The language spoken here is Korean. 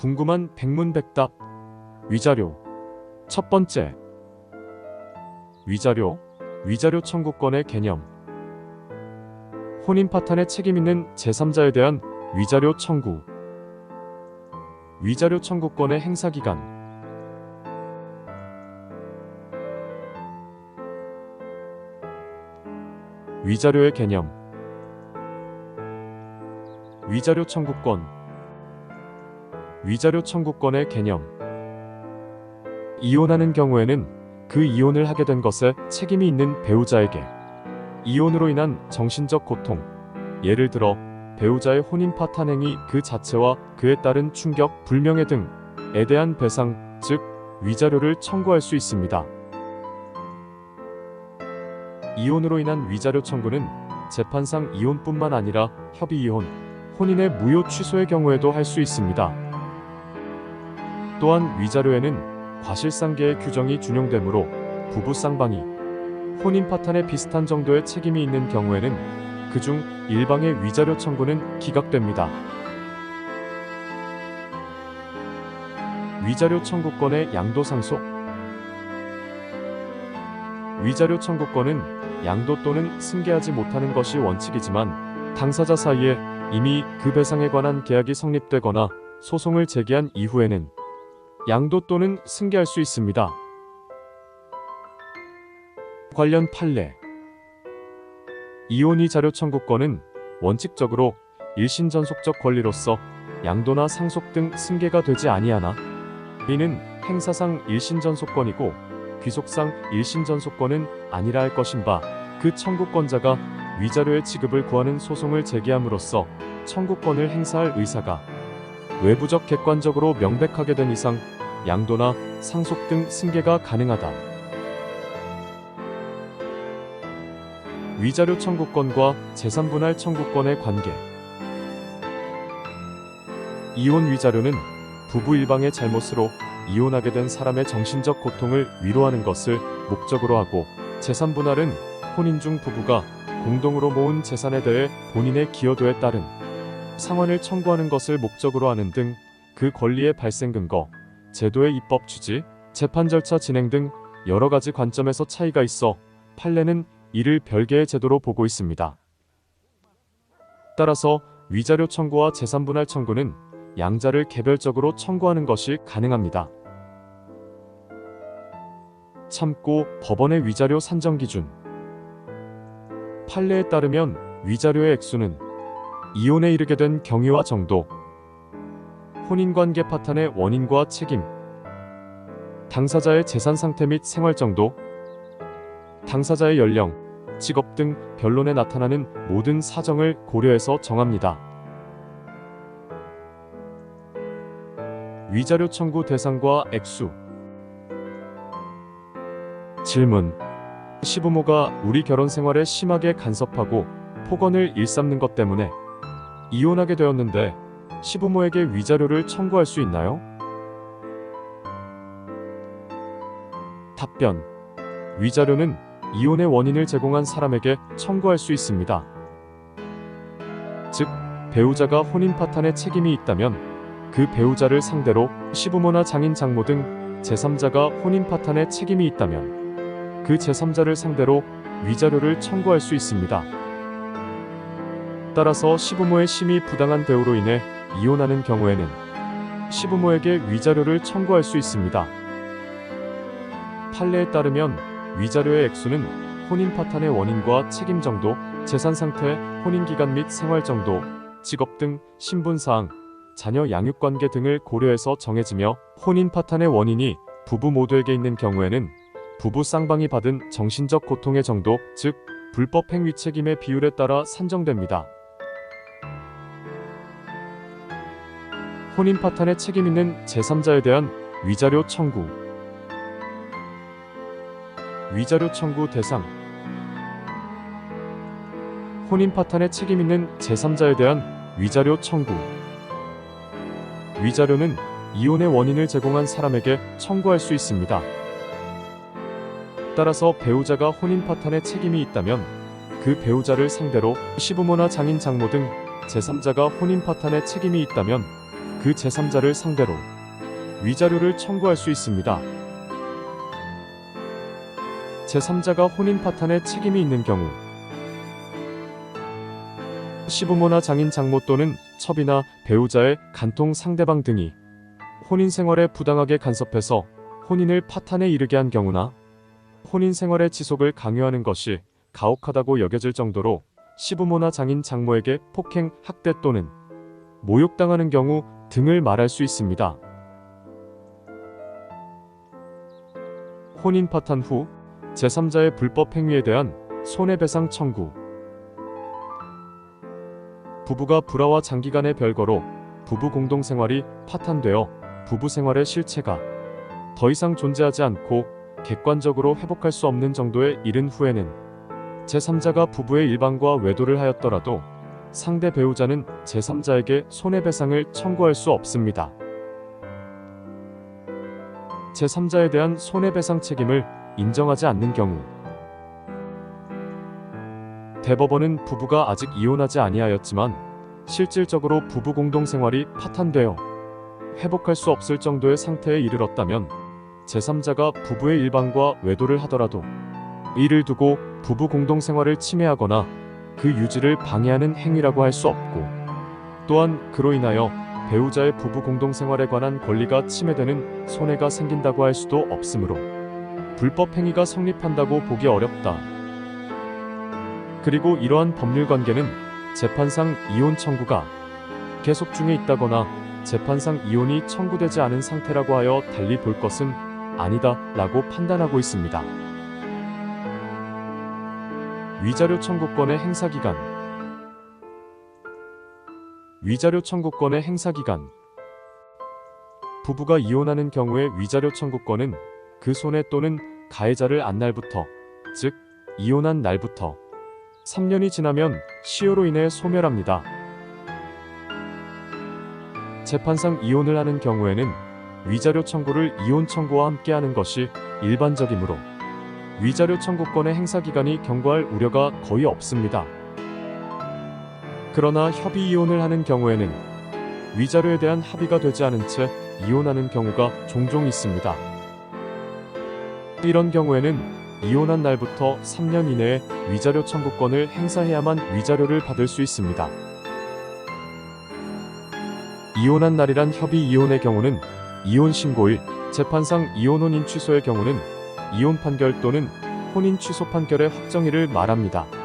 궁금한 백문백답. 위자료. 첫 번째. 위자료 위자료 청구권의 개념. 혼인 파탄에 책임 있는 제3자에 대한 위자료 청구. 위자료 청구권의 행사 기간. 위자료의 개념. 위자료 청구권 위자료 청구권의 개념 이혼하는 경우에는 그 이혼을 하게 된 것에 책임이 있는 배우자에게 이혼으로 인한 정신적 고통 예를 들어 배우자의 혼인 파탄 행위 그 자체와 그에 따른 충격, 불명예 등에 대한 배상, 즉 위자료를 청구할 수 있습니다. 이혼으로 인한 위자료 청구는 재판상 이혼뿐만 아니라 협의 이혼, 혼인의 무효 취소의 경우에도 할 수 있습니다. 또한 위자료에는 과실상계의 규정이 준용되므로 부부 쌍방이 혼인 파탄에 비슷한 정도의 책임이 있는 경우에는 그중 일방의 위자료 청구는 기각됩니다. 위자료 청구권의 양도 상속 위자료 청구권은 양도 또는 승계하지 못하는 것이 원칙이지만 당사자 사이에 이미 그 배상에 관한 계약이 성립되거나 소송을 제기한 이후에는 양도 또는 승계할 수 있습니다. 관련 판례 이혼이 자료 청구권은 원칙적으로 일신 전속적 권리로서 양도나 상속 등 승계가 되지 아니하나 이는 행사상 일신 전속권이고 귀속상 일신 전속권은 아니라 할 것인 바 그 청구권자가 위자료의 지급을 구하는 소송을 제기함으로써 청구권을 행사할 의사가 외부적 객관적으로 명백하게 된 이상 양도나 상속 등 승계가 가능하다. 위자료 청구권과 재산분할 청구권의 관계 이혼 위자료는 부부 일방의 잘못으로 이혼하게 된 사람의 정신적 고통을 위로하는 것을 목적으로 하고 재산분할은 혼인 중 부부가 공동으로 모은 재산에 대해 본인의 기여도에 따른 상환을 청구하는 것을 목적으로 하는 등 그 권리의 발생 근거, 제도의 입법 취지, 재판 절차 진행 등 여러 가지 관점에서 차이가 있어 판례는 이를 별개의 제도로 보고 있습니다. 따라서 위자료 청구와 재산분할 청구는 양자를 개별적으로 청구하는 것이 가능합니다. 참고 법원의 위자료 산정 기준 판례에 따르면 위자료의 액수는 이혼에 이르게 된 경위와 정도, 혼인관계 파탄의 원인과 책임, 당사자의 재산 상태 및 생활 정도, 당사자의 연령, 직업 등 변론에 나타나는 모든 사정을 고려해서 정합니다. 위자료 청구 대상과 액수 질문 시부모가 우리 결혼 생활에 심하게 간섭하고 폭언을 일삼는 것 때문에 이혼하게 되었는데 시부모에게 위자료를 청구할 수 있나요? 답변 위자료는 이혼의 원인을 제공한 사람에게 청구할 수 있습니다. 즉, 배우자가 혼인 파탄에 책임이 있다면 그 배우자를 상대로 시부모나 장인 장모 등 제3자가 혼인 파탄에 책임이 있다면 그 제3자를 상대로 위자료를 청구할 수 있습니다. 따라서 시부모의 심히 부당한 대우로 인해 이혼하는 경우에는 시부모에게 위자료를 청구할 수 있습니다. 판례에 따르면 위자료의 액수는 혼인 파탄의 원인과 책임 정도, 재산 상태, 혼인 기간 및 생활 정도, 직업 등 신분 사항, 자녀 양육 관계 등을 고려해서 정해지며 혼인 파탄의 원인이 부부 모두에게 있는 경우에는 부부 쌍방이 받은 정신적 고통의 정도, 즉 불법 행위 책임의 비율에 따라 산정됩니다. 혼인 파탄에 책임 있는 제3자에 대한 위자료 청구. 위자료 청구 대상. 혼인 파탄에 책임 있는 제3자에 대한 위자료 청구. 위자료는 이혼의 원인을 제공한 사람에게 청구할 수 있습니다. 따라서 배우자가 혼인 파탄에 책임이 있다면 그 배우자를 상대로 시부모나 장인 장모 등 제3자가 혼인 파탄에 책임이 있다면 그 제3자를 상대로 위자료를 청구할 수 있습니다. 제3자가 혼인 파탄에 책임이 있는 경우 시부모나 장인 장모 또는 첩이나 배우자의 간통 상대방 등이 혼인 생활에 부당하게 간섭해서 혼인을 파탄에 이르게 한 경우나 혼인 생활의 지속을 강요하는 것이 가혹하다고 여겨질 정도로 시부모나 장인 장모에게 폭행, 학대 또는 모욕당하는 경우 등을 말할 수 있습니다. 혼인 파탄 후 제3자의 불법 행위에 대한 손해배상 청구 부부가 불화와 장기간의 별거로 부부 공동생활이 파탄되어 부부 생활의 실체가 더 이상 존재하지 않고 객관적으로 회복할 수 없는 정도에 이른 후에는 제3자가 부부의 일방과 외도를 하였더라도 상대 배우자는 제3자에게 손해배상을 청구할 수 없습니다. 제3자에 대한 손해배상 책임을 인정하지 않는 경우 대법원은 부부가 아직 이혼하지 아니하였지만 실질적으로 부부 공동 생활이 파탄되어 회복할 수 없을 정도의 상태에 이르렀다면 제3자가 부부의 일방과 외도를 하더라도 이를 두고 부부 공동 생활을 침해하거나 그 유지를 방해하는 행위라고 할 수 없고 또한 그로 인하여 배우자의 부부 공동 생활에 관한 권리가 침해되는 손해가 생긴다고 할 수도 없으므로 불법 행위가 성립한다고 보기 어렵다. 그리고 이러한 법률 관계는 재판상 이혼 청구가 계속 중에 있다거나 재판상 이혼이 청구되지 않은 상태라고 하여 달리 볼 것은 아니다 라고 판단하고 있습니다. 위자료 청구권의 행사 기간 위자료 청구권의 행사 기간 부부가 이혼하는 경우에 위자료 청구권은 그 손해 또는 가해자를 안 날부터 즉 이혼한 날부터 3년이 지나면 시효로 인해 소멸합니다. 재판상 이혼을 하는 경우에는 위자료 청구를 이혼 청구와 함께 하는 것이 일반적이므로 위자료 청구권의 행사 기간이 경과할 우려가 거의 없습니다. 그러나 협의 이혼을 하는 경우에는 위자료에 대한 합의가 되지 않은 채 이혼하는 경우가 종종 있습니다. 이런 경우에는 이혼한 날부터 3년 이내에 위자료 청구권을 행사해야만 위자료를 받을 수 있습니다. 이혼한 날이란 협의 이혼의 경우는 이혼 신고일, 재판상 이혼 혼인 취소의 경우는 이혼 판결 또는 혼인 취소 판결의 확정일을 말합니다.